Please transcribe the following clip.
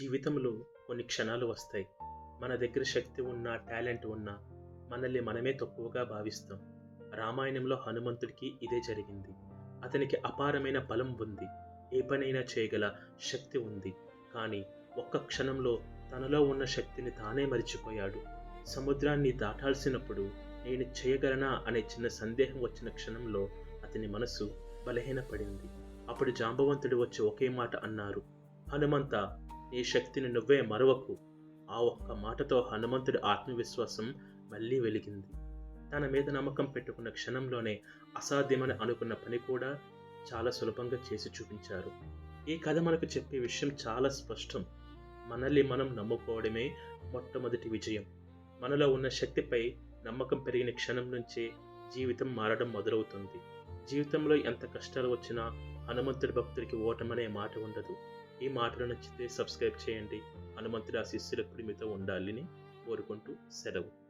జీవితంలో కొన్ని క్షణాలు వస్తాయి. మన దగ్గర శక్తి ఉన్నా టాలెంట్ ఉన్నా మనల్ని మనమే తక్కువగా భావిస్తాం. రామాయణంలో హనుమంతుడికి ఇదే జరిగింది. అతనికి అపారమైన బలం ఉంది. ఏ పనైనా చేయగల శక్తి ఉంది. కానీ ఒక్క క్షణంలో తనలో ఉన్న శక్తిని తానే మరిచిపోయాడు. సముద్రాన్ని దాటాల్సినప్పుడు నేను చేయగలనా అనే చిన్న సందేహం వచ్చిన క్షణంలో అతని మనసు బలహీనపడింది. అప్పుడు జాంబవంతుడు వచ్చి ఒకే మాట అన్నారు. హనుమంత నీ శక్తిని నువ్వే మరవకు. ఆ ఒక్క మాటతో హనుమంతుడి ఆత్మవిశ్వాసం మళ్ళీ వెలిగింది. తన మీద నమ్మకం పెట్టుకున్న క్షణంలోనే అసాధ్యమని అనుకున్న పని కూడా చాలా సులభంగా చేసి చూపించారు. ఈ కథ మనకు చెప్పే విషయం చాలా స్పష్టం. మనల్ని మనం నమ్ముకోవడమే మొట్టమొదటి విజయం. మనలో ఉన్న శక్తిపై నమ్మకం పెరిగిన క్షణం నుంచే జీవితం మారడం మొదలవుతుంది. జీవితంలో ఎంత కష్టాలు వచ్చినా హనుమంతుడి భక్తుడికి ఓటమనే మాట ఉండదు. ఈ మాటలు నచ్చితే సబ్స్క్రైబ్ చేయండి. హనుమంతుడి ఆ శిష్యులు ఎప్పుడు మీతో ఉండాలని కోరుకుంటూ సెలవు.